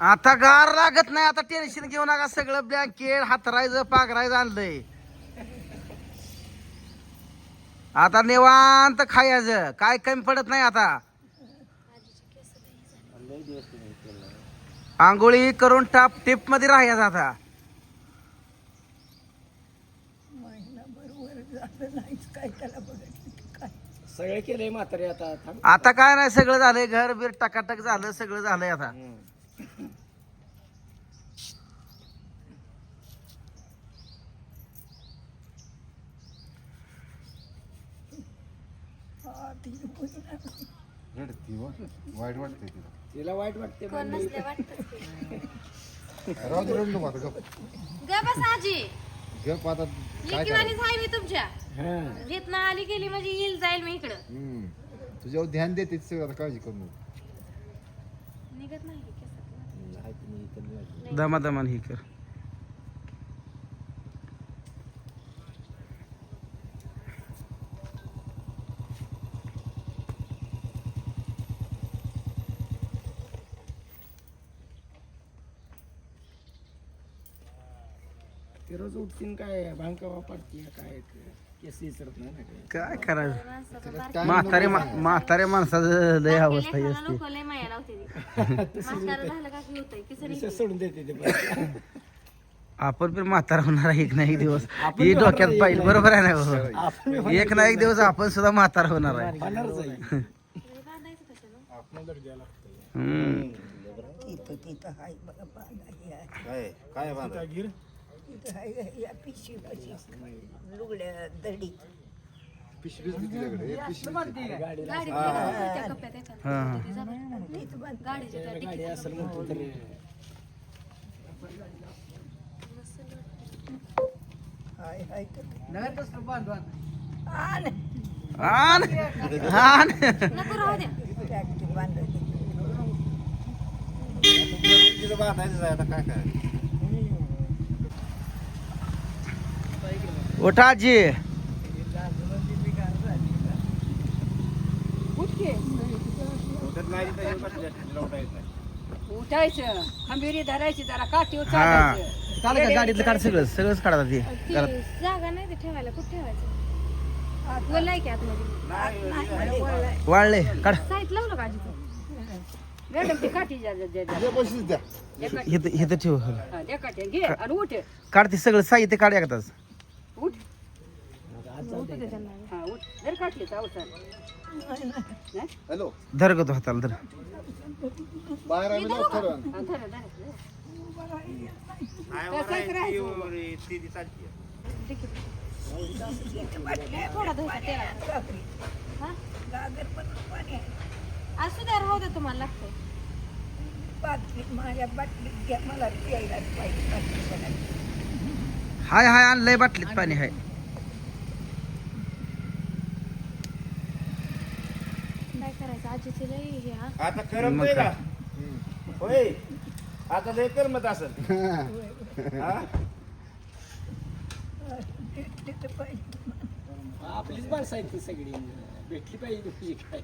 आता गार लागत नाही आता टेन्शन घेऊ नका सगळं ब्लँकेट हातरायचं पाघरायचं आणलंय. आता निवांत खायचं काय कमी पडत नाही आता. आंघोळी करून टाप टिपमध्ये राहायचं आता. सगळं केलंय म्हातारे आता थांब. आता काय नाही सगळं झालंय घर बीर टकाटक झालं सगळं झालंय आता. रडती व वाईट वाटते तिला. तिला वाईट वाटते कोण पण नसले वाटत राहू दे गप. ग बस आजी. गप आता काय मी तुमच्या. हा. आली गेली म्हणजे येईल जाईल मी इकडं. हम्म. तुझ्यावर ध्यान देते आता काळजी करू नको. निघत नाही ही कर. ते रोज उठतीन काय? भांका वापरते काय? केस विसरत नाही ना काय काय करायचं? म्हातारे म्हातारे माणसाचं लय अवस्था ही असते लोकं लय माया लावते ती. म्हातारं झालं का की होतंय? की सरी विसर सोडून देते ते. आपण पण म्हातारा होणार आहे एक ना एक दिवस. ही डोक्यात पाहिजे बरोबर आहे ना भाऊ? एक ना एक दिवस आपण सुद्धा म्हातारा होणार आहे. होणारच बांधायचं कशाला हम्म. हे. काय? काय या पिशवी लुगड्या दडी पिशवीच पिशवी हाय हाय आण आण बांधायचं आहे आता काय उठा आजी उठत नाही तिथं बसल्या, तिला उठायचं. खंबीरी धरायची जरा हा. काढ का गाडीतलं काढ सगळं सगळंच काढा ते. ती जागा नाही ते ठेवायला. कुठे ठेवायचं? बोलाय की आतमध्ये? वाळले काढ. साईट लावलं का आजी तू? मॅडम ती काठी. हे बशीच द्या. द्या काठी. इथं इथं ठेव. हा, द्या काठी घे आणि उठ. काढ ते सगळं साहित्य काढ एकदाच उठ. हा उठ जर काढली तर अवसर हॅलो धर ग तो हाताला धर बाहेर आम्ही जाऊ थोडं हा, धरा, धरा. थोडा. हा? गागर पण पाणी आहे. असू द्या राहू दे तुम्हाला लागतंय बाटली माझ्या बाटलीत घ्या मला प्यायला पाहिजे. हाय हाय आणलंय बाटलीत पाणी हाय. काय करायचं? आजीचे लय हे हा? आता मग करमतोय का? काय? होय. आता लय करमत असेल. हा? आपलीच माणसं आहेत ती सगळी. भेटली पाहिजे तुझी काय?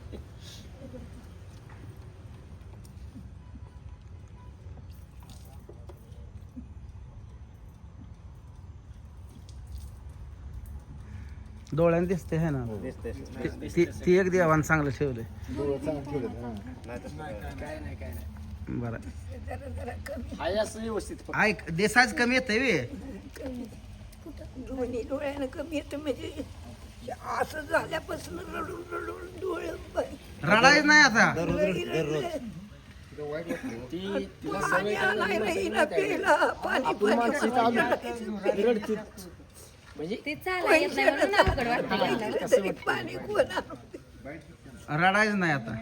डोळ्याने दिसते है ना. दिसतंय. ती- ती ती एक देवान चांगलं ठेवलंय. डोळं चांगलं ठेवलं हा. नाही तसं काय. काय नाही काय नाही. बरं. जरा जरा कमी. हाय असं व्यवस्थित. ऐक देसाच कमी येतंय वे दोन्ही डोळ्यानं कमी येतं म्हणजे असं झाल्यापासून रडून रडून डोळे रडायच नाही आता. वाटतं. ती तिला पाणी नाही ना प्यायला. पाणी म्हणजे ते चालायला येत नाही म्हणून अवघड वाटतं पैशाला तरी पाणी कोण आणून रडायच नाही आता.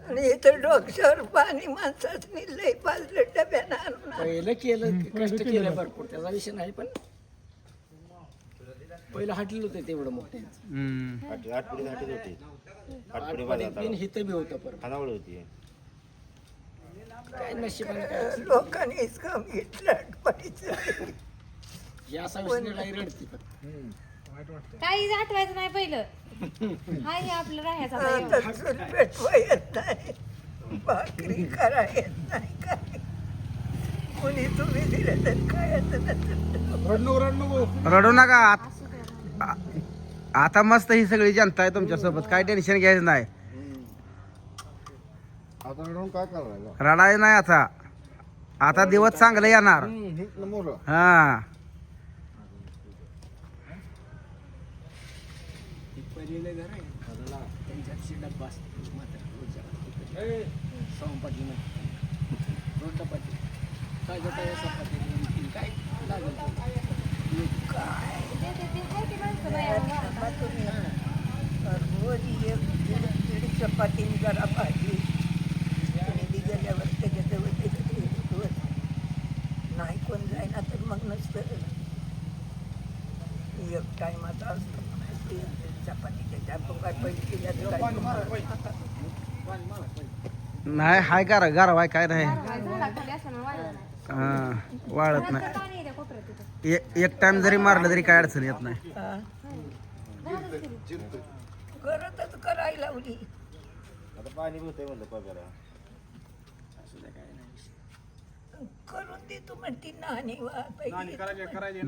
आणि इथं डोक्यावर पाणी माणसाचं लय पाजलं डब्यानं आणून पहिलं केलं कष्ट केलं भरपूर. त्याचा विषय नाही पण पहिलं हटलेलं होतं तेवढं मोठं. हम्म. आठ- होती. हिथं बी होतं परत. खानावळ होती. काय नशिबाने काय लोकांनी कमी घेतलं पाहिजे हे असा विषय नाही रडती फक्त हम्म. काही आठवायचं नाही पहिलं. हाय हे आपलं राहायचं आता एवढं. तर चूल पेटवा येत नाही. भाकरी करा येत नाही काय कोणी तुम्ही दिलं तर काय रडू नका. आत- आ- आता मस्त ही सगळी जनता आहे तुमच्यासोबत काय टेन्शन घ्यायचं नाही. आता रडून काय करायला रडायचं नाही आता. आता दिवस चांगले येणार. हा. पहिलेलं घर आहे. त्यांच्यात डब्बा असतो मात्र सोमपाटी रोड डब्बाची काय काय चपाती काय लागेल ते. ते- ते- ते हाय की माणसं बाया वावरात. रोज एक दीड दीड चपाती? आणि जरा भाजी गेल्यावर त्याच्याजवळ नाही कोण जाईना तर मग नसतं. एक टायमाचा असतो म्हणायची चपाती त्याच्या आपण काय पैसे दिल्या तर काय नाही हाय गार वाय काय नाही. नाही. हा, वाळत नाही. ए- एक टाइम जरी मारलं तरी काय अडचण येत नाही. करतच करायला लावली आता पाणी म्हणलं पगारा असू द्या काय नाही करून दे तू म्हणती नाणी वा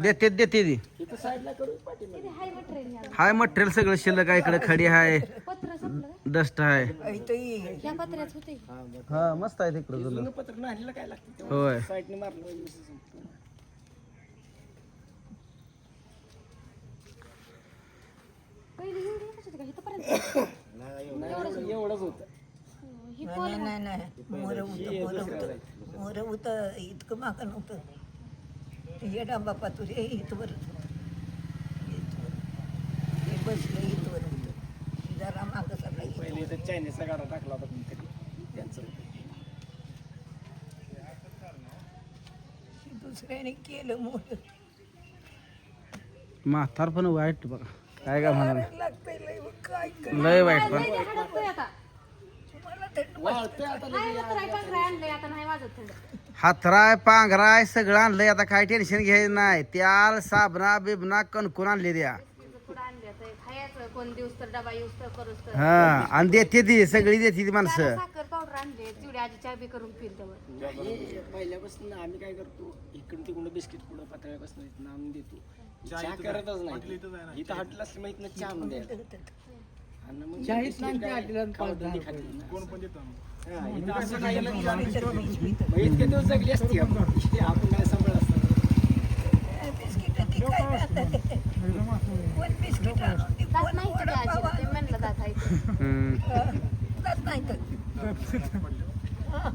देते देते हाय मटेरियल ह्या. हाय मटेरियल सगळं शिल्लक आहे इकडे खडी आहे पत्र संपलं का? डस्ट आहे होते. हा मस्त आहे तिकडं जुनं. जुनं. पत्र नाहीला काय लागतं? होय. साईडने मारलं म्हणजे विषय संपतो. पहिली एवढी एकच होती का इथपर्यंत नाही, एवढंच होतं ही नाही नाही नाही मोर होतं मोर होतं इतकं मागं नव्हतं. डांबा पातूर हे इथवर हे बसलं इथवर होतं. जरा मागं सगळं चायनीजचा गाडा टाकला होता कोणतरी. त्यांचं दुसऱ्याने केलं मोर म्हातार पण वाईट बघा. काय का म्हणा लागतंय लय मग काय कर लय वाईट पण नाही, ते हाडकतोय आता. मला थंड वाळतंय आता हाय मटराय पांघराय आणलंय आता नाही वाजत थंड. हातराय पांघराय सगळं आणलंय. आता काय टेन्शन घ्यायचं नाही. त्याल साबणा बिबना कणकून आणले द्या हा आणि देते ती सगळी देते ती माणसं. साखर पावडर आणले. चिवडी आजी चहा बी करून पिल तेव्हा. हे पहिल्यापासून आम्ही काय करतो इकडून तिकडून बिस्किट पुढं पातळ्यापासून आणून देतो. चहा करतच नाही. इथं हॉटेल असलं मग इथनं चहा आणून हा, इथं असं नाही ना की आम्ही- मग इतके दिवस जगली असती आपण. इथे आपण काय सांभाळ असतं बिस्किट ती काय खातात? कोण बिस्किट आणून दे, दात कोण नाही तुझ्या वडापाव आजीला ते म्हणलं दात आहे ते. हम्म. आणून दे. जात नाही तर हा.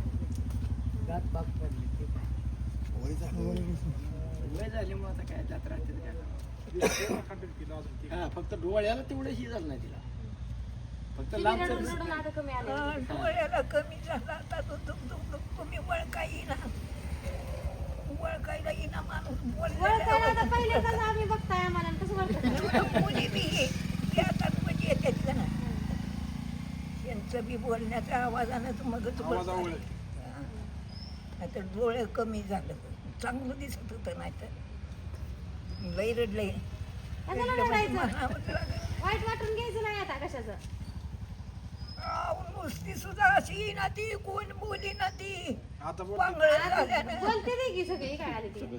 वय झाली. मग आता काय जात राहते काय? हा फक्त डोळ्याला तेवढं ही झालं नाही तिला. फक्त ती बी लांबचं रडून रडून आता कमी आले? हा, डोळ्याला कमी झाला आता तो दुख दुख दुख तुम्ही वळका येईना वळकायला येईना माणूस वळखायला आता बोललेलं पहिले कसं आम्ही बघताय आम्हाला आणि कसं वाटतं मुली बी हे, ते आता म्हणजे येतात का ना. त्यांचं बी बोलण्याच्या आवाजानं मगच आता डोळे कमी झालं. चांगलं दिसत होतं नाही तर लई रडलंय कशाला रडायचं. वाईट वाटून घ्यायचं नाही आता कशाचं. नुसती सुद्धा अशी ती कोण बोली ना ती पांगळ झाल्यानं. बोलते ते की सगळी काय आली ती?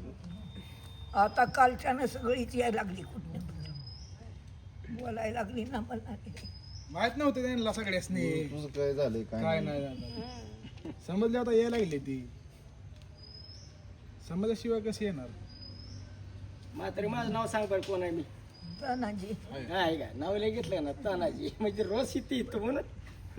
आता कालच्यानं सगळीच यायला लागली कुठनं बोलायला लागली ना मला. माहीत नव्हतं त्यांना सगळ्यासनी. तुझं काय झालंय काय काय नाही. नाही झालं. समजले आता यायला लागले ती. समजल्याशिवाय कसे येणार? मात्र माझं नाव सांग बरं कोण आहे मी? तानाजी. काय का? नाव लय घेतलं ना तानाजी. म्हणजे रोज इथे येतो म्हणून.